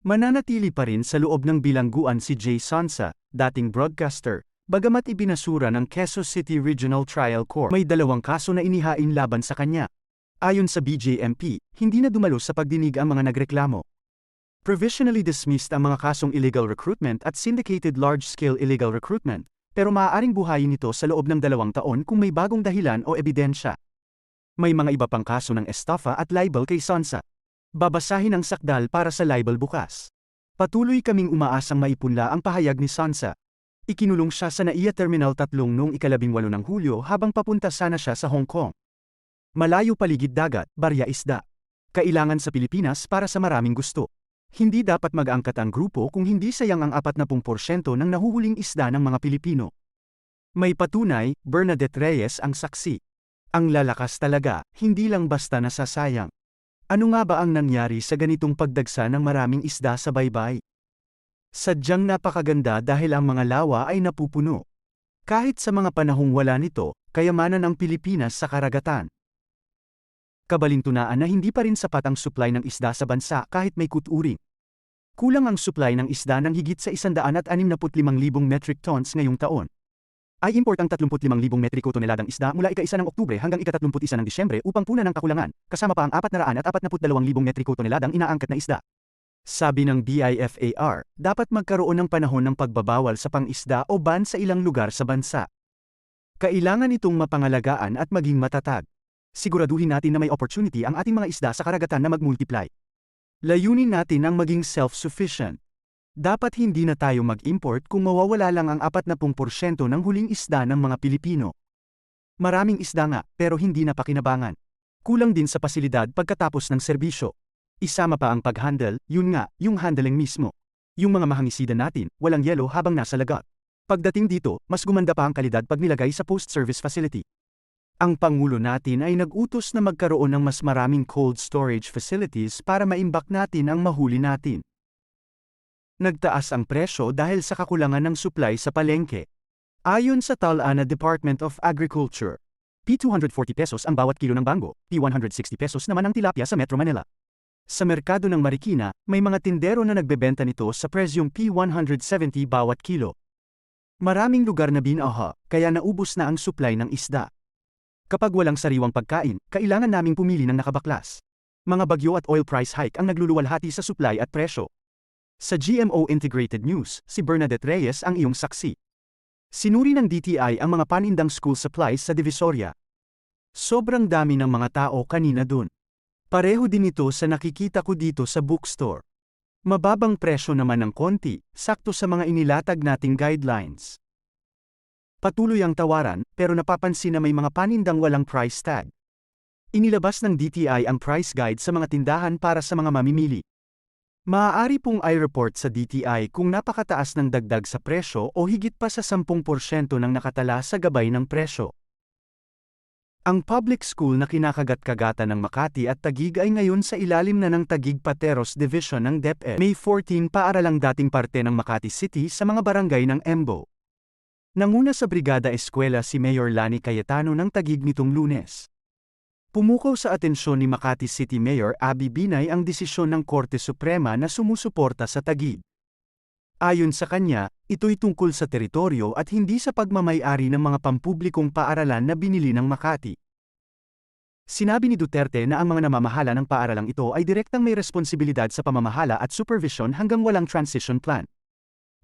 Mananatili pa rin sa loob ng bilangguan si Jay Sansa, dating broadcaster, bagamat ibinasura ng Quezon City Regional Trial Court. May dalawang kaso na inihain laban sa kanya. Ayon sa BJMP, hindi na dumalo sa pagdinig ang mga nagreklamo. Provisionally dismissed ang mga kasong illegal recruitment at syndicated large-scale illegal recruitment, pero maaaring buhayin ito sa loob ng dalawang taon kung may bagong dahilan o ebidensya. May mga iba pang kaso ng estafa at libel kay Sansa. Babasahin ang sakdal para sa libel bukas. Patuloy kaming umaasang maipunla ang pahayag ni Sansa. Ikinulong siya sa NAIA Terminal 3 noong ikalabing walo ng Hulyo habang papunta sana siya sa Hong Kong. Malayo paligid dagat, barya isda. Kailangan sa Pilipinas para sa maraming gusto. Hindi dapat mag-angkat ang grupo kung hindi sayang ang 40% ng nahuhuling isda ng mga Pilipino. May patunay, Bernadette Reyes ang saksi. Ang lalakas talaga, hindi lang basta nasasayang. Ano nga ba ang nangyari sa ganitong pagdagsa ng maraming isda sa baybay? Sadyang napakaganda dahil ang mga lawa ay napupuno. Kahit sa mga panahong wala nito, kayamanan ang Pilipinas sa karagatan. Kabalintunaan na hindi pa rin sapat ang supply ng isda sa bansa kahit may kuturing. Kulang ang supply ng isda ng higit sa 165,000 metric tons ngayong taon ay import ang 35,000 metriko toneladang isda mula ika-1 ng Oktubre hanggang ika-31 ng Disyembre upang punan ng kakulangan, kasama pa ang 442,000 metriko toneladang inaangkat na isda. Sabi ng BIFAR, dapat magkaroon ng panahon ng pagbabawal sa pang-isda o ban sa ilang lugar sa bansa. Kailangan itong mapangalagaan at maging matatag. Siguraduhin natin na may opportunity ang ating mga isda sa karagatan na mag-multiply. Layunin natin ang maging self-sufficient. Dapat hindi na tayo mag-import kung mawawala lang ang 40% ng huling isda ng mga Pilipino. Maraming isda nga, pero hindi na pakinabangan. Kulang din sa pasilidad pagkatapos ng serbisyo. Isama pa ang pag-handle, yun nga, yung handling mismo. Yung mga mahangisida natin, walang yelo habang nasa lagat. Pagdating dito, mas gumanda pa ang kalidad pag nilagay sa post-service facility. Ang Pangulo natin ay nag-utos na magkaroon ng mas maraming cold storage facilities para maimbak natin ang mahuli natin. Nagtaas ang presyo dahil sa kakulangan ng supply sa palengke. Ayon sa Talana Department of Agriculture, P240 pesos ang bawat kilo ng bango, P160 pesos naman ang tilapia sa Metro Manila. Sa merkado ng Marikina, may mga tindero na nagbebenta nito sa presyong P170 bawat kilo. Maraming lugar na binaha, kaya naubos na ang supply ng isda. Kapag walang sariwang pagkain, kailangan naming pumili ng nakabaklas. Mga bagyo at oil price hike ang nagluluwalhati sa supply at presyo. Sa GMO Integrated News, si Bernadette Reyes ang iyong saksi. Sinuri ng DTI ang mga panindang school supplies sa Divisoria. Sobrang dami ng mga tao kanina dun. Pareho din ito sa nakikita ko dito sa bookstore. Mababang presyo naman ng konti, sakto sa mga inilatag nating guidelines. Patuloy ang tawaran, pero napapansin na may mga panindang walang price tag. Inilabas ng DTI ang price guide sa mga tindahan para sa mga mamimili. Maaari pong i-report sa DTI kung napakataas ng dagdag sa presyo o higit pa sa 10% ng nakatala sa gabay ng presyo. Ang public school na kinakagat-kagatan ng Makati at Tagig ay ngayon sa ilalim na ng Tagig Pateros Division ng DepEd. May 14 paaralang dating parte ng Makati City sa mga barangay ng Embo. Nanguna sa Brigada Eskwela si Mayor Lani Cayetano ng Tagig nitong lunes. Pumukaw sa atensyon ni Makati City Mayor Abby Binay ang desisyon ng Korte Suprema na sumusuporta sa Tagig. Ayon sa kanya, ito'y tungkol sa teritoryo at hindi sa pagmamayari ng mga pampublikong paaralan na binili ng Makati. Sinabi ni Duterte na ang mga namamahala ng paaralang ito ay direktang may responsibilidad sa pamamahala at supervision hanggang walang transition plan.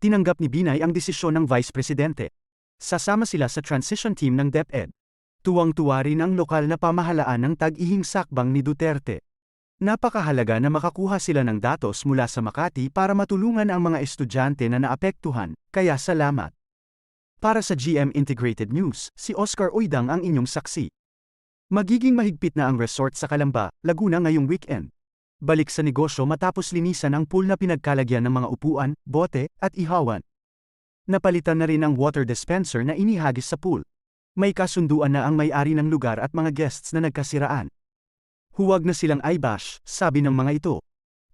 Tinanggap ni Binay ang desisyon ng Vice Presidente. Sasama sila sa transition team ng DepEd. Tuwang-tuwa rin ang lokal na pamahalaan ng tag-ihing sakbang ni Duterte. Napakahalaga na makakuha sila ng datos mula sa Makati para matulungan ang mga estudyante na naapektuhan, kaya salamat. Para sa GM Integrated News, si Oscar Oidang ang inyong saksi. Magiging mahigpit na ang resort sa Kalamba, Laguna ngayong weekend. Balik sa negosyo matapos linisan ang pool na pinagkalagyan ng mga upuan, bote, at ihawan. Napalitan na rin ang water dispenser na inihagis sa pool. May kasunduan na ang may-ari ng lugar at mga guests na nagkasiraan. Huwag na silang eyebash, sabi ng mga ito.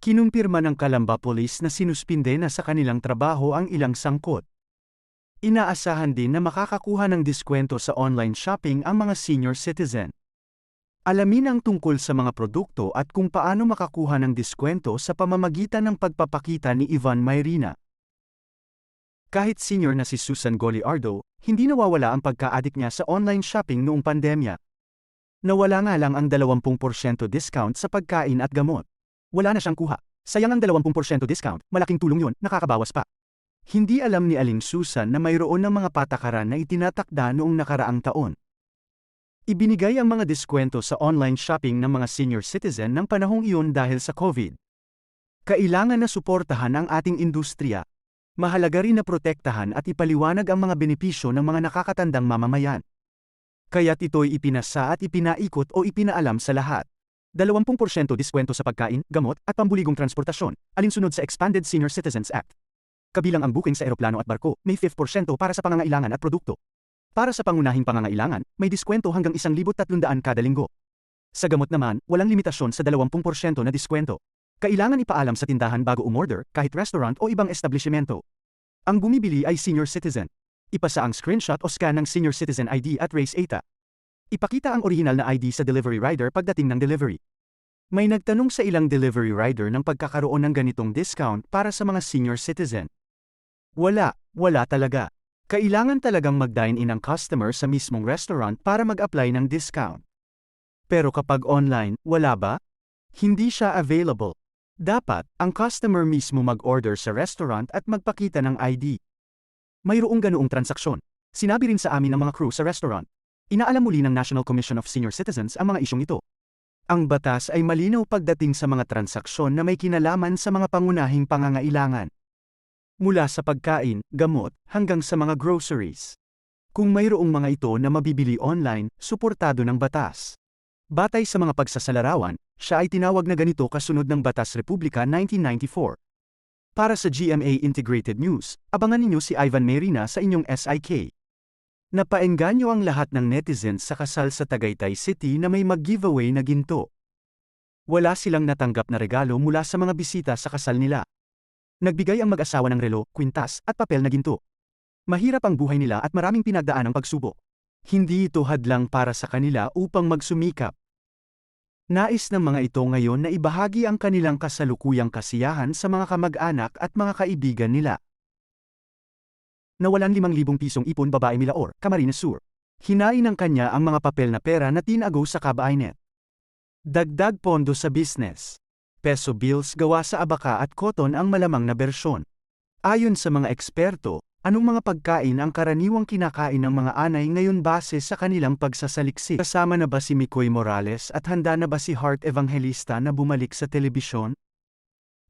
Kinumpirma ng Kalamba Police na sinuspinde na sa kanilang trabaho ang ilang sangkot. Inaasahan din na makakakuha ng diskwento sa online shopping ang mga senior citizen. Alamin ang tungkol sa mga produkto at kung paano makakuha ng diskwento sa pamamagitan ng pagpapakita ni Ivan Mayrina. Kahit senior na si Susan Goliardo, hindi nawawala ang pagka-addict niya sa online shopping noong pandemya. Nawala nga lang ang 20% discount sa pagkain at gamot. Wala na siyang kuha. Sayang ang 20% discount, malaking tulong yun, nakakabawas pa. Hindi alam ni Aling Susan na mayroon ng mga patakaran na itinatakda noong nakaraang taon. Ibinigay ang mga diskwento sa online shopping ng mga senior citizen ng panahong iyon dahil sa COVID. Kailangan na suportahan ang ating industriya. Mahalaga rin na protektahan at ipaliwanag ang mga benepisyo ng mga nakakatandang mamamayan. Kaya't ito'y ipinasa at ipinaikot o ipinaalam sa lahat. 20% diskwento sa pagkain, gamot, at pambuligong transportasyon, alinsunod sa Expanded Senior Citizens Act. Kabilang ang booking sa eroplano at barko, may 5% para sa pangangailangan at produkto. Para sa pangunahing pangangailangan, may diskwento hanggang 1,300 kada linggo. Sa gamot naman, walang limitasyon sa 20% na diskwento. Kailangan ipaalam sa tindahan bago umorder, kahit restaurant o ibang establishmento. Ang bumibili ay senior citizen. Ipasa ang screenshot o scan ng senior citizen ID at race ATA. Ipakita ang original na ID sa delivery rider pagdating ng delivery. May nagtanong sa ilang delivery rider ng pagkakaroon ng ganitong discount para sa mga senior citizen. Wala, wala talaga. Kailangan talagang mag-dine in ang customer sa mismong restaurant para mag-apply ng discount. Pero kapag online, wala ba? Hindi siya available. Dapat, ang customer mismo mag-order sa restaurant at magpakita ng ID. Mayroong ganoong transaksyon. Sinabi rin sa amin ng mga crew sa restaurant. Inaalam muli ng National Commission of Senior Citizens ang mga isyong ito. Ang batas ay malinaw pagdating sa mga transaksyon na may kinalaman sa mga pangunahing pangangailangan. Mula sa pagkain, gamot, hanggang sa mga groceries. Kung mayroong mga ito na mabibili online, suportado ng batas. Batay sa mga pagsasalarawan, siya ay tinawag na ganito kasunod ng Batas Republika 1994. Para sa GMA Integrated News, abangan ninyo si Ivan Merina sa inyong SIK. Napaengganyo ang lahat ng netizens sa kasal sa Tagaytay City na may mag-giveaway na ginto. Wala silang natanggap na regalo mula sa mga bisita sa kasal nila. Nagbigay ang mag-asawa ng relo, kwintas, at papel na ginto. Mahirap ang buhay nila at maraming pinagdaan ang pagsubok. Hindi ito hadlang para sa kanila upang magsumikap. Nais ng mga ito ngayon na ibahagi ang kanilang kasalukuyang kasiyahan sa mga kamag-anak at mga kaibigan nila nawalan 5,000 pisong ipon babae Milaor, Camarines Sur. Hinain ng kanya ang mga papel na pera na tinago sa kabainet. Dagdag pondo sa business. Peso bills gawa sa abaka at cotton ang malamang na bersyon. Ayon sa mga eksperto, anong mga pagkain ang karaniwang kinakain ng mga anay ngayon base sa kanilang pagsasaliksik? Kasama na ba si Mikoy Morales at handa na ba si Heart Evangelista na bumalik sa telebisyon?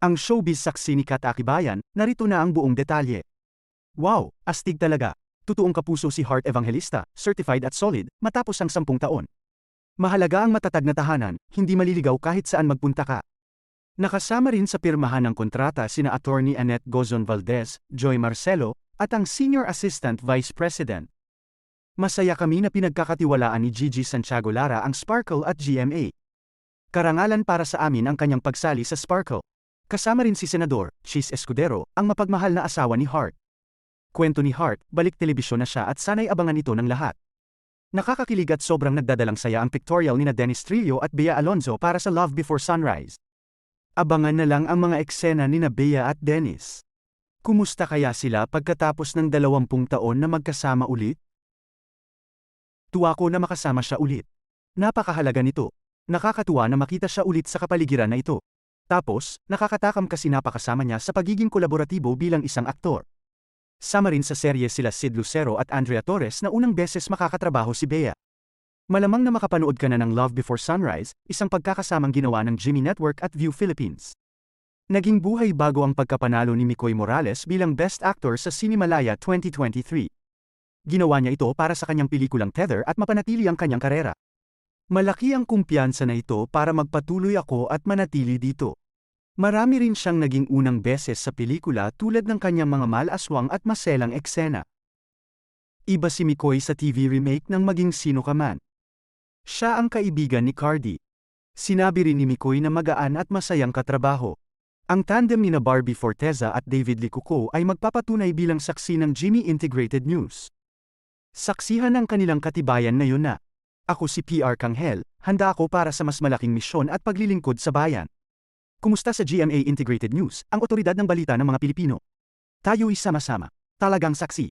Ang showbiz saksi ni Kat Akibayan, narito na ang buong detalye. Wow, astig talaga. Tutuong kapuso si Heart Evangelista, certified at solid, matapos ang sampung taon. Mahalaga ang matatag na tahanan, hindi maliligaw kahit saan magpunta ka. Nakasama rin sa pirmahan ng kontrata sina Attorney Annette Gozon Valdez, Joy Marcelo, at ang Senior Assistant Vice President. Masaya kami na pinagkakatiwalaan ni Gigi Santiago Lara ang Sparkle at GMA. Karangalan para sa amin ang kanyang pagsali sa Sparkle. Kasama rin si Senador, Chis Escudero, ang mapagmahal na asawa ni Hart. Kwento ni Hart, balik telebisyon na siya at sanay abangan ito ng lahat. Nakakakilig at sobrang nagdadalang saya ang pictorial ni na Dennis Trillo at Bea Alonzo para sa Love Before Sunrise. Abangan na lang ang mga eksena ni na Bea at Dennis. Kumusta kaya sila pagkatapos ng dalawampung taon na magkasama ulit? Tuwa ko na makasama siya ulit. Napakahalaga nito. Nakakatuwa na makita siya ulit sa kapaligiran na ito. Tapos, nakakatakam kasi napakasama niya sa pagiging kolaboratibo bilang isang aktor. Sama rin sa serye sila Sid Lucero at Andrea Torres na unang beses makakatrabaho si Bea. Malamang na makapanood ka na ng Love Before Sunrise, isang pagkakasamang ginawa ng Jimmy Network at View Philippines. Naging buhay bago ang pagkapanalo ni Mikoy Morales bilang Best Actor sa Cinemalaya 2023. Ginawa niya ito para sa kanyang pelikulang Tether at mapanatili ang kanyang karera. Malaki ang kumpiyansa na ito para magpatuloy ako at manatili dito. Marami rin siyang naging unang beses sa pelikula tulad ng kanyang mga malaswang at maselang eksena. Iba si Mikoy sa TV remake ng Maging Sino Ka Man. Siya ang kaibigan ni Cardi. Sinabi rin ni Mikoy na magaan at masayang katrabaho. Ang tandem ni na Barbie Forteza at David Licuco ay magpapatunay bilang saksi ng Jimmy Integrated News. Saksihan ang kanilang katibayan na yun na. Ako si PR Kanghel, handa ako para sa mas malaking misyon at paglilingkod sa bayan. Kumusta sa GMA Integrated News, ang otoridad ng balita ng mga Pilipino? Tayo'y sama-sama. Talagang saksi.